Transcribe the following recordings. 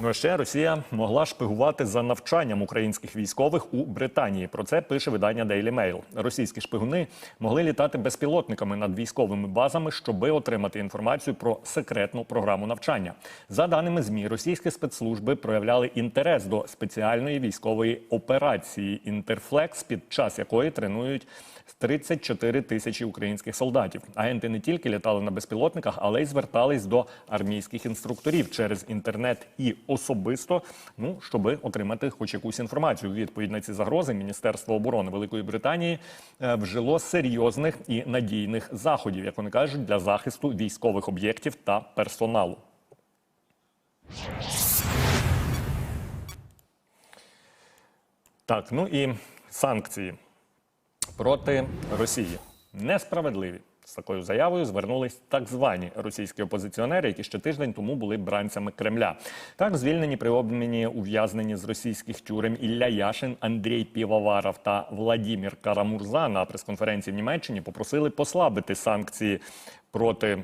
Ну ще Росія могла шпигувати за навчанням українських військових у Британії. Про це пише видання Daily Mail. Російські шпигуни могли літати безпілотниками над військовими базами, щоби отримати інформацію про секретну програму навчання. За даними змі, російські спецслужби проявляли інтерес до спеціальної військової операції Інтерфлекс, під час якої тренують 34 тисячі українських солдатів. Агенти не тільки літали на безпілотниках, але й звертались до армійських інструкторів через інтернет і особисто, ну щоб отримати хоч якусь інформацію. Відповідь на ці загрози Міністерство оборони Великої Британії е, вжило серйозних і надійних заходів, як вони кажуть, для захисту військових об'єктів та персоналу. Так, ну і санкції проти Росії несправедливі. З такою заявою звернулись так звані російські опозиціонери, які ще тиждень тому були бранцями Кремля. Так звільнені при обміні ув'язнені з російських тюрем Ілля Яшин, Андрій Півоваров та Владімір Карамурза на прес-конференції в Німеччині попросили послабити санкції проти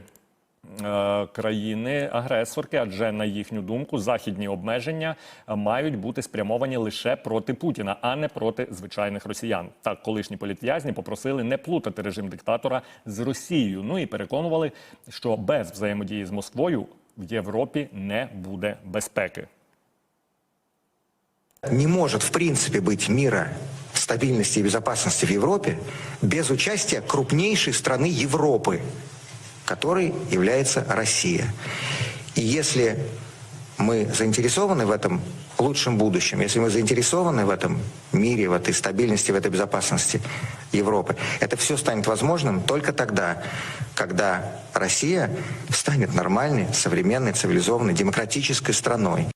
е, країни агресорки, адже на їхню думку західні обмеження е, мають бути спрямовані лише проти Путіна, а не проти звичайних росіян. Так, колишні політв'язні попросили не плутати режим диктатора з Росією. Ну і переконували, що без взаємодії з Москвою в Європі не буде безпеки. Не может в принципе быть мира, стабильности и безопасности в Европе без участия крупнейшей страны Европы, которой является Россия. И если мы заинтересованы в этом лучшем будущем, если мы заинтересованы в этом мире, в этой стабильности, в этой безопасности Европы, это все станет возможным только тогда, когда Россия станет нормальной, современной, цивилизованной, демократической страной.